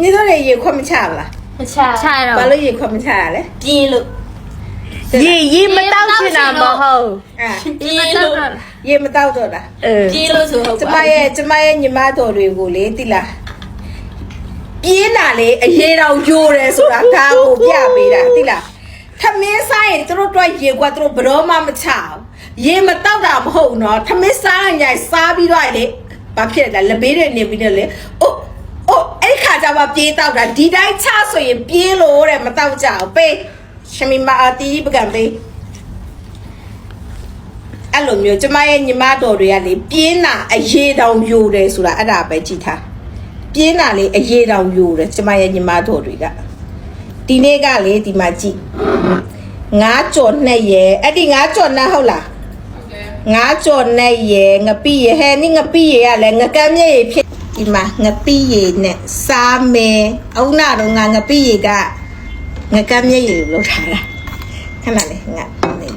ညီတို့တွေရေခွက်မချဘူးလား မချ ချတော့ ဘာလို့ရေခွက်မချရလဲ ပြင်းလို့ ရေရေမတောက်ချင်တာမဟုတ် အာ ပြင်းလို့ ရေမတောက်တော့တာ เออ ပြင်းလို့ဆိုဟုတ် ကျမ ပါ ရဲ့ကျမရဲ့ညီမတော်တွေကိုလေတိလားပြင်းတာလေအရေးတော်ယိုတယ်ဆိုတာဒါကိုပြပေးတာတိလားထမင်းစားရင်သူတို့တော့ရေကွက်သူတို့ဘယ်တော့မှမချဘူးရေမတောက်တာမဟုတ်ဘူးနော်ထမင်းစားရင်ညစားပြီးတော့လေဘာဖြစ်လဲလက်ဘေးတွေနေပြီးတော့လေအိုးအိုးအဲ့ခါ ကျမှပြေးတောက်တာဒီတိုင်းချဆိုရင်ပြေးလို့တဲ့မတောက်ကြဘူးပေးရှမီမာအတီးပကံပေးအဲ့လိုမျိုးကျမရဲ့ညီမတော်တွေကလေပြင်းတာအရေးတောင်ယိုတယ်ဆိုတာအဲ့ဒါပဲကြည့်ထားပြင်းတာလေအရေးတောင်ယိုတယ်ကျမရဲ့ညီမတော်တွေကဒီနေ့ကလေဒီမှာကြည့်ငါးကြော်နဲ့ရဲအဲ့ဒီငါးကြော်နဲ့ဟုတ်လားငါးကြော်နဲ့ရဲငပိရဲဟဲနိငပိရဲကလည်းငကမ်းမြေရဖြစ် ဒီမှာငပိရဲနဲ့စားမယ်အုံနာတော့ငါငပိရဲကငကမ်းမြေရလို့လုပ်ထားတာခဏလေးငါနေ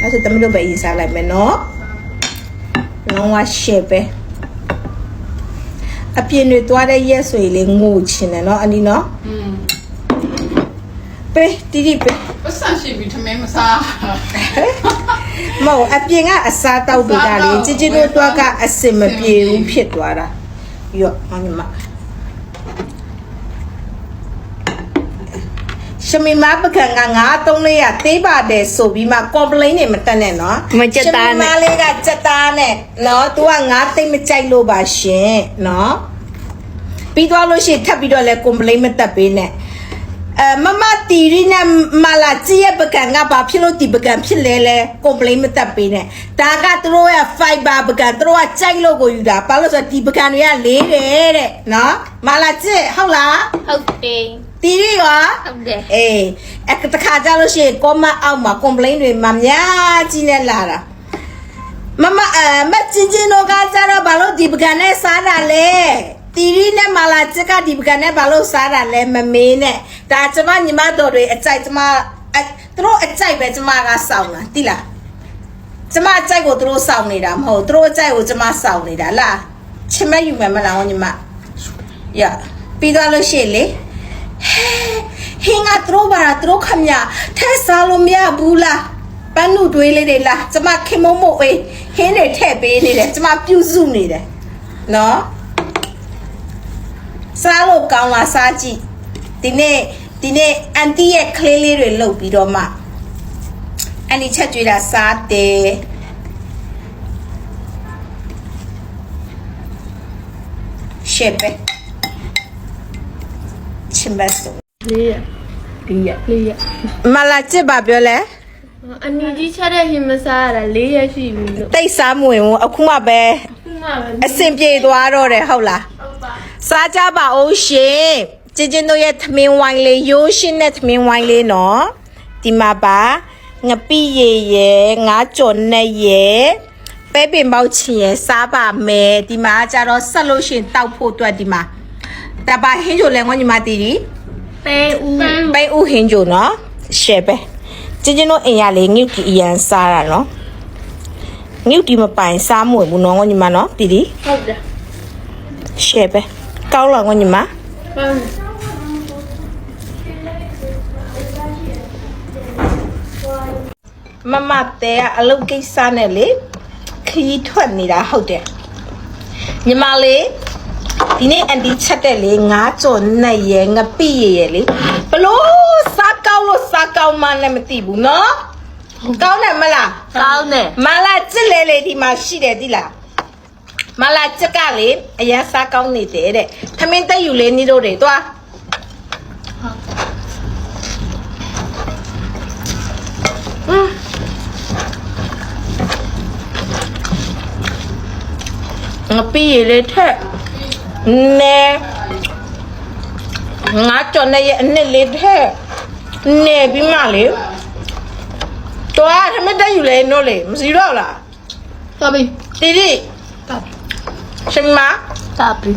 အဲ့ဒါသမီးတို့ပဲရေးစားလိုက်မယ်နော်လုံးဝရှယ်ပဲအပြင်းတွေသွားတဲ့ရက်ဆိုရင်လေငိုချင်တယ်နော်အနီနော်อืมပေးတီတီပေး ပတ်စံရှိပြီထမင်းမစား မဟုတ်အပြင်ကအစားတောက်တွေကလေជីជីတို့တွားကအစင်မပြေဘူးဖြစ်သွားတာရော့ဟောညီမရှမီမပကံကငါ300သေးပါတယ်ဆိုပြီးမှ complain တွေမတက်နဲ့နော် မကြက်သား ရှမီမ နဲ့ လေးကကြက်သားနဲ့နော် तू ကငါသိမ့်မကြိုက်လို့ပါရှင်နော်ပြီးသွားလို့ရှိရင်ထပ်ပြီးတော့လဲ complain မတက်ပေးနဲ့ အဲမမတီရီနဲ့မလာကြည့်ရပကံကဘာဖြစ်လို့ဒီပကံဖြစ်လဲလဲ complain မတက်ပေးနဲ့ဒါကသူတို့ရဲ့ fiber ပကံသူတို့ကကြိုက်လို့ကိုယူတာဘာလို့လဲဆိုတော့ဒီပကံတွေကလေးတယ်တဲ့နော်မလာကြည့်ဟုတ်လားဟုတ်တယ်တီရီရောဟုတ်တယ်အေးအဲ့တခါကြလို့ရှိရင် comment အောက်မှာ complain တွေမများကြီးနဲ့လာတာမမအမချင်းချင်းတို့ကကြတော့ဘာလို့ဒီပကံနဲ့စားတာလဲ တီရီနဲ့မလာချက်ကဒီပကံနဲ့ဘာလို့စားတာလဲမမေးနဲ့ဒါကျမညီမတော်တွေအကြိုက်ကျမအသူတို့အကြိုက်ပဲကျမကစောင့်တာတိလားကျမအကြိုက်ကိုသူတို့စောင့်နေတာမဟုတ်သူတို့အကြိုက်ကိုကျမစောင့်နေတာလားချင်မယူမယ်မလားဟောညီမရပြီးသွားလို့ရှိရင်လေဟင်းကသူတို့ပါတာသူတို့ခမထဲစားလို့မရဘူးလားပန်းနုတွေးလေးတွေလားကျမခင်မုံမို့အေးဟင်းတွေထည့်ပေးနေတယ်ကျမပြုစုနေတယ်နော် စားလို့ကောင်းလားစားကြည့်ဒီနေ့ဒီနေ့အန်တီရဲ့ကလေးလေးတွေလှုပ်ပြီးတော့မှအန်တီချက်ကြွေးတာစားတယ်ရှက်ပဲချင်ပါစို့လေးရဒီရလေးရမလာချစ်ပါပြောလဲအနီကြီးချက်တဲ့ဟင်မစားရတာလေးရရှိပြီလို့တိတ်စားမဝင်ဘူးအခုမှပဲခုမှပဲအစင်ပြေသွားတော့တယ်ဟုတ်လားဟုတ်ပါ စားကြပါဦးရှင်ကျင်းကျင်းတို့ရဲ့သမင်းဝိုင်းလေးရိုးရှင်းတဲ့သမင်းဝိုင်းလေးနော်ဒီမှာပါငပိရေရေငါးကြော်နဲ့ရေပဲပင်ပေါက်ချင်ရေစားပါမယ်ဒီမှာကျတော့ဆက်လို့ရှရင်တောက်ဖို့အတွက်ဒီမှာတပါဟင်းကြိုလဲငွညီမတီတီပဲဦးပဲဥဟင်းကြိုနော်ရှယ်ပဲကျင်းကျင်းတို့အိမ်ရလေငှုတ်တီအရန်စားတာနော်ငှုတ်တီမပိုင်စားမဝင်ဘူးနော်ငွညီမနော်တီတီဟုတ်တယ်ရှယ်ပဲ ကောင်းလားငွညီမပန်းမမတဲကအလုပ်ကိစ္စနဲ့လေခရီးထွက်နေတာဟုတ်တယ်ညီမလေးဒီနေ့အန်တီချက်တဲ့လေငါးကြော်နဲ့ရယ်ငပိရယ်ရယ်လေဘလို့စားကောင်းလို့စားကောင်းမှလည်းမသိဘူးနော်ကောင်းတယ်မလားကောင်းတယ်မလာကြစ်လေလေဒီမှာရှိတယ်ဒီလား မလာကြက်ကလေအရင်စားကောင်းနေတယ်တဲ့ထမင်းတက်ယူလေနီးတို့တွေသွားငါပြီးရလေထက်နဲငါကြော်နေရဲ့အနှစ်လေးထက်နဲပြီးမှလေတွားထမင်းတက်ယူလေနို့လေမစီတော့လားတော်ပြီတီတီ ရှင်မ တော်ပြီ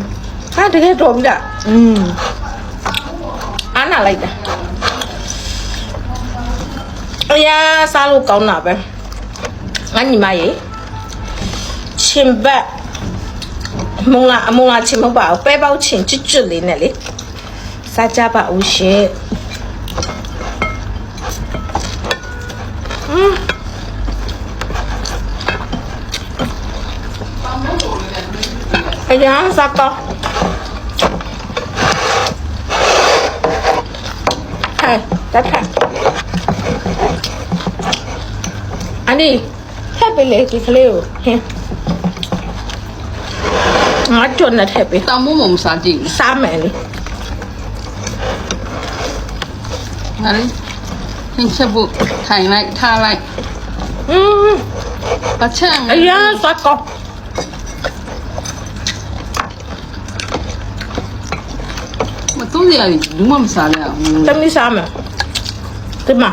ဟာတကယ်တော်ပြီလားอืมအားနာလိုက်တာအရာစားလို့ကောင်းတာပဲငါညီမရေရှင်ဘက် မုံလာအမုံလာချင်းမဟုတ်ပါဘူးပဲပေါက်ချင်းကျွတ်ကျွတ်လေးနဲ့လေစားကြပါဦးရှင်อืม ရင်စားတော့ဟဲ့တက်ထอันนี้แค่ไปเลยกี่คลิวเห็นငါကြွနဲ့ထည့်ပေး တောင်မို့မမစားကြည့် စားမယ်လေ ငါလေးဟင်းချက်ဖို့ထိုင်လိုက်ထားလိုက် อืม အချက် အရင်စားကော မ သုံးရဘူးဘူးမမစားရအောင်တမီးစားမယ်ဒီမှာ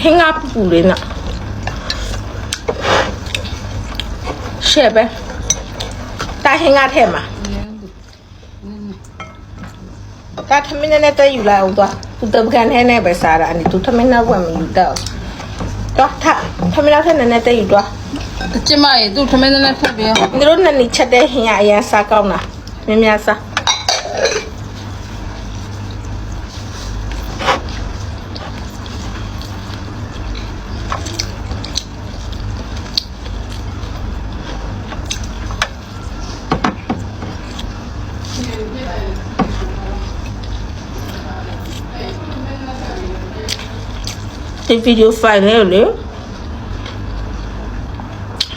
ဟင်းငါပူပူလေးနဲ့ရှယ်ပဲတာဟင်းငါထဲမှာတာထမင်းနဲ့တက်ယူလိုက်အောင်သွားသူတပကန်ထဲနဲ့ပဲစားတာအဲ့ဒီသူထမင်းနောက်ဝယ်မယူတော့တော့ထထမင်းနောက်ထဲနဲ့တက်ယူတော့အကျမရေသူ့ထမင်းနဲ့ဖက်ပြီး你တို့နဲ့နေချက်တဲ့ဟင်းရအရင်စားကောင်းတာများများစား ဒီဗီဒီယိုဖိုင်လေးကိုလေ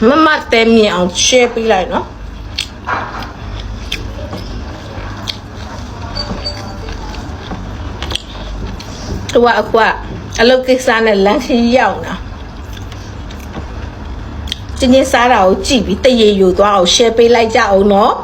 မမတဲမြင်အောင် share ပေးလိုက်နော်သူကအကွာအလုပ်ကိစ္စနဲ့လမ်းခရီးရောက်တာကျင်းချင်းစားတာကိုကြည့်ပြီးတရေယူသွားအောင် share ပေးလိုက်ကြအောင်နော်